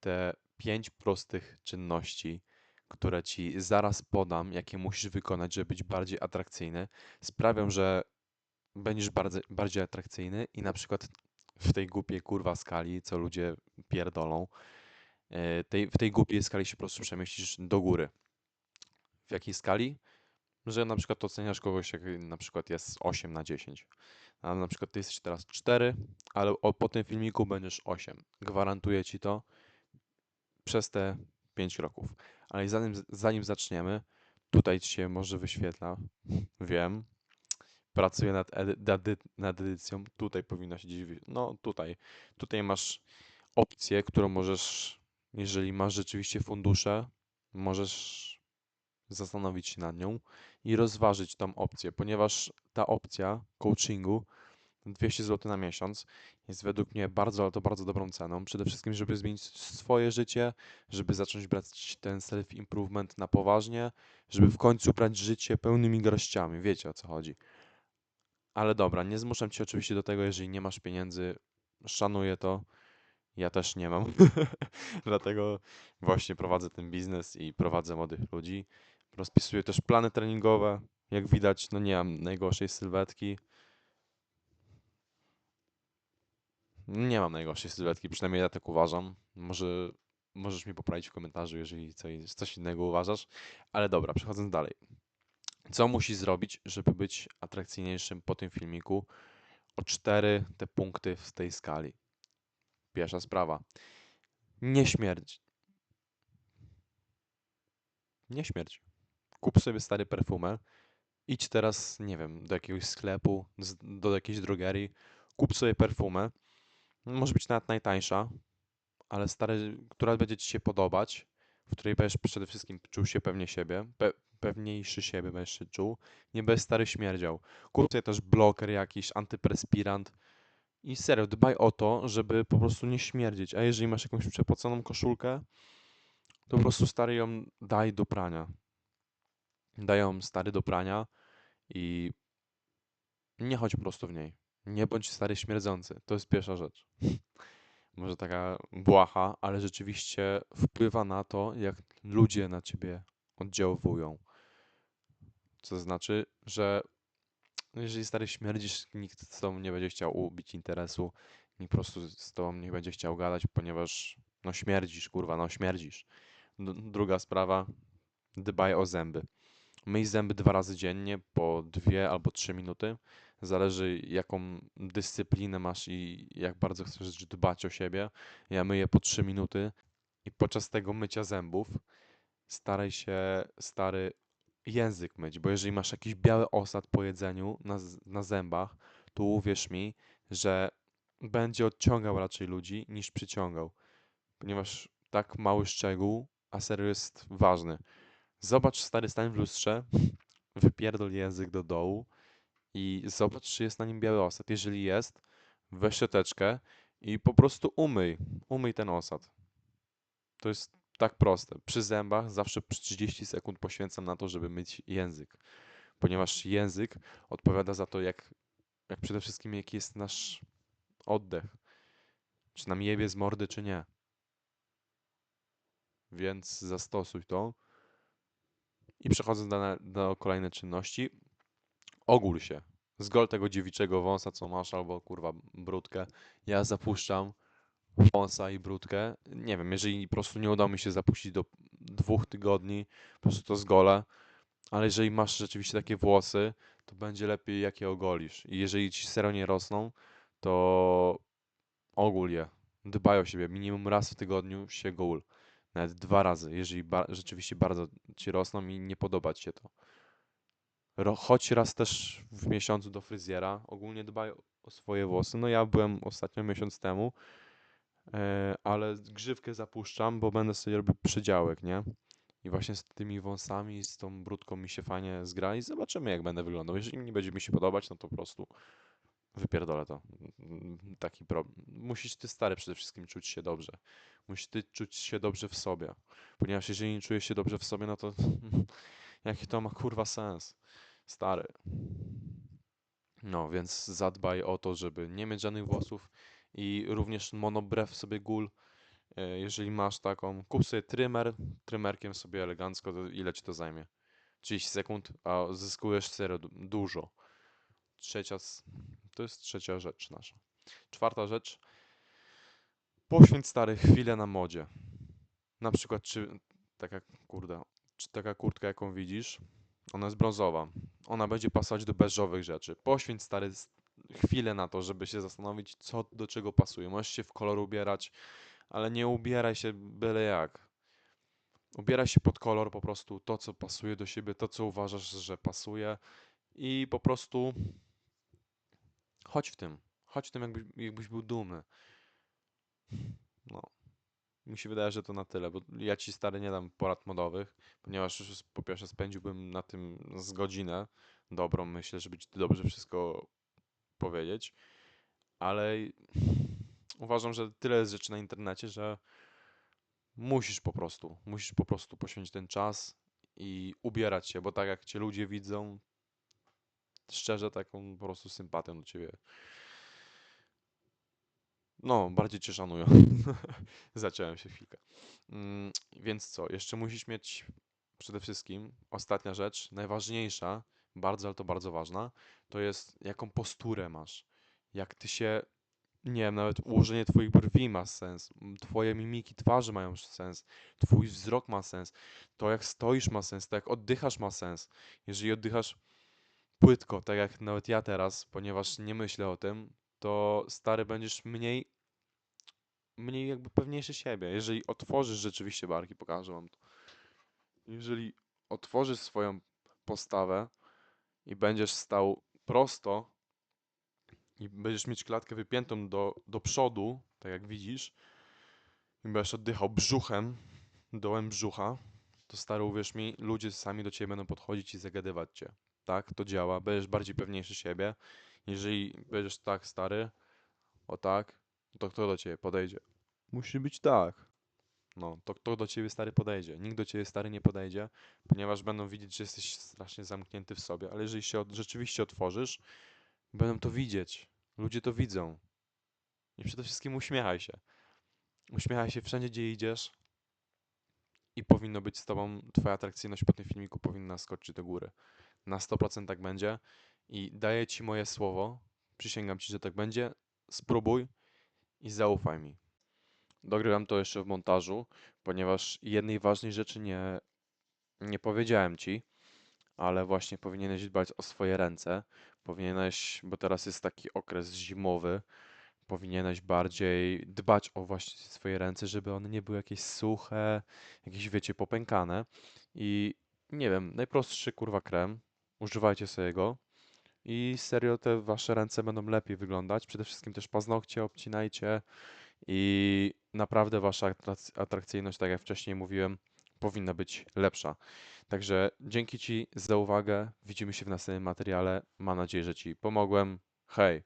Te pięć prostych czynności, które ci zaraz podam, jakie musisz wykonać, żeby być bardziej atrakcyjny, sprawią, że będziesz bardzo, bardziej atrakcyjny i na przykład w tej głupiej kurwa skali, co ludzie pierdolą, e, tej, w tej głupiej skali się po prostu przemieścisz do góry. W jakiej skali? Że na przykład oceniasz kogoś, jak na przykład jest 8 na 10. A na przykład ty jesteś teraz 4, ale po tym filmiku będziesz 8. Gwarantuję ci to przez te 5 kroków. Ale zanim, zanim zaczniemy, tutaj ci się może wyświetla, wiem, pracuję nad, edy, nad, edycją, tutaj powinno się gdzieś, no tutaj, tutaj masz opcję, którą możesz, jeżeli masz rzeczywiście fundusze, możesz zastanowić się nad nią i rozważyć tą opcję, ponieważ ta opcja coachingu 200 zł na miesiąc jest według mnie bardzo, ale to bardzo dobrą ceną. Przede wszystkim, żeby zmienić swoje życie, żeby zacząć brać ten self-improvement na poważnie, żeby w końcu brać życie pełnymi garściami. Wiecie o co chodzi. Ale dobra, nie zmuszam cię oczywiście do tego, jeżeli nie masz pieniędzy. Szanuję to. Ja też nie mam. Dlatego właśnie prowadzę ten biznes i prowadzę młodych ludzi. Rozpisuję też plany treningowe. Jak widać, no nie mam najgorszej sylwetki. Nie mam najgorszej sylwetki, przynajmniej ja tak uważam. Może możesz mi poprawić w komentarzu, jeżeli coś, coś innego uważasz. Ale dobra, przechodząc dalej. Co musisz zrobić, żeby być atrakcyjniejszym po tym filmiku? O cztery te punkty w tej skali. Pierwsza sprawa. Nie śmierdź. Nie śmierdź. Kup sobie stary perfumę. Idź teraz, nie wiem, do jakiegoś sklepu, do jakiejś drogerii. Kup sobie perfumę. Może być nawet najtańsza, ale stary, która będzie ci się podobać, w której będziesz przede wszystkim czuł się pewnie siebie, pe pewniejszy siebie będziesz się czuł, nie będziesz stary śmierdział. Kup sobie też bloker jakiś, antyperspirant i serio, dbaj o to, żeby po prostu nie śmierdzić. A jeżeli masz jakąś przepoconą koszulkę, to po prostu stary ją daj do prania. Daj ją stary do prania i nie chodź po prostu w niej. Nie bądź stary śmierdzący. To jest pierwsza rzecz. Może taka błaha, ale rzeczywiście wpływa na to, jak ludzie na ciebie oddziałują. Co znaczy, że jeżeli stary śmierdzisz, nikt z tobą nie będzie chciał ubić interesu, nikt po prostu z tobą nie będzie chciał gadać, ponieważ no śmierdzisz, kurwa, no śmierdzisz. D- druga sprawa, dbaj o zęby. Myj zęby dwa razy dziennie, po dwie albo trzy minuty. Zależy, jaką dyscyplinę masz i jak bardzo chcesz dbać o siebie. Ja myję po trzy minuty i podczas tego mycia zębów staraj się, stary, język myć, bo jeżeli masz jakiś biały osad po jedzeniu na, na zębach, to uwierz mi, że będzie odciągał raczej ludzi niż przyciągał, ponieważ tak mały szczegół, a serio jest ważny. Zobacz stary stań w lustrze, wypierdol język do dołu i zobacz, czy jest na nim biały osad. Jeżeli jest, weź szczoteczkę i po prostu umyj, umyj ten osad. To jest tak proste. Przy zębach zawsze przy 30 sekund poświęcam na to, żeby myć język, ponieważ język odpowiada za to, jak, jak przede wszystkim jaki jest nasz oddech. Czy nam jebie z mordy, czy nie. Więc zastosuj to. I przechodząc do, do kolejnej czynności, ogól się. Zgol tego dziewiczego wąsa, co masz, albo kurwa brudkę. Ja zapuszczam wąsa i brudkę. Nie wiem, jeżeli po prostu nie uda mi się zapuścić do dwóch tygodni, po prostu to zgolę. Ale jeżeli masz rzeczywiście takie włosy, to będzie lepiej jak je ogolisz. I jeżeli ci serio nie rosną, to ogól je. Dbaj o siebie. Minimum raz w tygodniu się gól. Nawet dwa razy, jeżeli ba rzeczywiście bardzo ci rosną i nie podoba ci się to. Ro chodź raz też w miesiącu do fryzjera. Ogólnie dbaj o- o swoje włosy. No ja byłem ostatnio miesiąc temu, e, ale grzywkę zapuszczam, bo będę sobie robił przydziałek, nie? I właśnie z tymi wąsami, z tą brudką mi się fajnie zgra i zobaczymy jak będę wyglądał. Jeżeli nie będzie mi się podobać, no to po prostu wypierdolę to. Taki problem. Musisz ty stary przede wszystkim czuć się dobrze. Musisz ty czuć się dobrze w sobie. Ponieważ jeżeli nie czujesz się dobrze w sobie, no to jaki to ma kurwa sens? Stary. No, więc zadbaj o to, żeby nie mieć żadnych włosów i również monobrew sobie gól E, Jeżeli masz taką, kup sobie trymer, trymerkiem sobie elegancko, ile ci to zajmie? 30 sekund, a zyskujesz serio du- dużo. Trzecia, to jest trzecia rzecz nasza. Czwarta rzecz, poświęć stary chwilę na modzie. Na przykład, czy taka, kurde, czy taka kurtka, jaką widzisz, ona jest brązowa. Ona będzie pasować do beżowych rzeczy. Poświęć stary chwilę na to, żeby się zastanowić, co do czego pasuje. Możesz się w kolor ubierać, ale nie ubieraj się byle jak. Ubieraj się pod kolor po prostu to, co pasuje do siebie, to, co uważasz, że pasuje i po prostu chodź w tym. Chodź w tym, jakbyś, jakbyś był dumny. No. Mi się wydaje, że to na tyle, bo ja ci stary nie dam porad modowych, ponieważ po pierwsze spędziłbym na tym z godzinę dobrą, myślę, żeby ci dobrze wszystko powiedzieć, ale uważam, że tyle jest rzeczy na internecie, że musisz po prostu, musisz po prostu poświęcić ten czas i ubierać się, bo tak jak cię ludzie widzą, szczerze taką po prostu sympatią do ciebie. No, bardziej cię szanują. Zaciąłem się chwilkę. Mm, więc co? Jeszcze musisz mieć przede wszystkim ostatnia rzecz, najważniejsza, bardzo, ale to bardzo ważna, to jest jaką posturę masz. Jak ty się, nie wiem, nawet ułożenie twoich brwi ma sens, twoje mimiki twarzy mają sens, twój wzrok ma sens, to jak stoisz ma sens, to jak oddychasz ma sens. Jeżeli oddychasz płytko, tak jak nawet ja teraz, ponieważ nie myślę o tym, to stary będziesz mniej mniej jakby pewniejszy siebie. Jeżeli otworzysz rzeczywiście barki, pokażę wam to. Jeżeli otworzysz swoją postawę i będziesz stał prosto i będziesz mieć klatkę wypiętą do, do przodu, tak jak widzisz, i będziesz oddychał brzuchem, dołem brzucha, to stary, uwierz mi, ludzie sami do ciebie będą podchodzić i zagadywać cię. Tak, to działa. Będziesz bardziej pewniejszy siebie. Jeżeli będziesz tak stary, o tak, to kto do ciebie podejdzie? Musi być tak. No, to kto do ciebie stary podejdzie? Nikt do ciebie stary nie podejdzie, ponieważ będą widzieć, że jesteś strasznie zamknięty w sobie, ale jeżeli się od, rzeczywiście otworzysz, będą to widzieć. Ludzie to widzą. I przede wszystkim uśmiechaj się. Uśmiechaj się wszędzie, gdzie idziesz i powinno być z tobą, twoja atrakcyjność po tym filmiku powinna skoczyć do góry. Na 100% tak będzie i daję ci moje słowo, przysięgam ci, że tak będzie. Spróbuj i zaufaj mi. Dogrywam to jeszcze w montażu, ponieważ jednej ważnej rzeczy nie, nie powiedziałem ci, ale właśnie powinieneś dbać o swoje ręce. Powinieneś, bo teraz jest taki okres zimowy, powinieneś bardziej dbać o właśnie swoje ręce, żeby one nie były jakieś suche, jakieś wiecie, popękane. I nie wiem, najprostszy kurwa krem, używajcie sobie go. I serio te wasze ręce będą lepiej wyglądać. Przede wszystkim też paznokcie obcinajcie i naprawdę wasza atrakcyjność, tak jak wcześniej mówiłem, powinna być lepsza. Także dzięki Ci za uwagę. Widzimy się w następnym materiale. Mam nadzieję, że Ci pomogłem. Hej!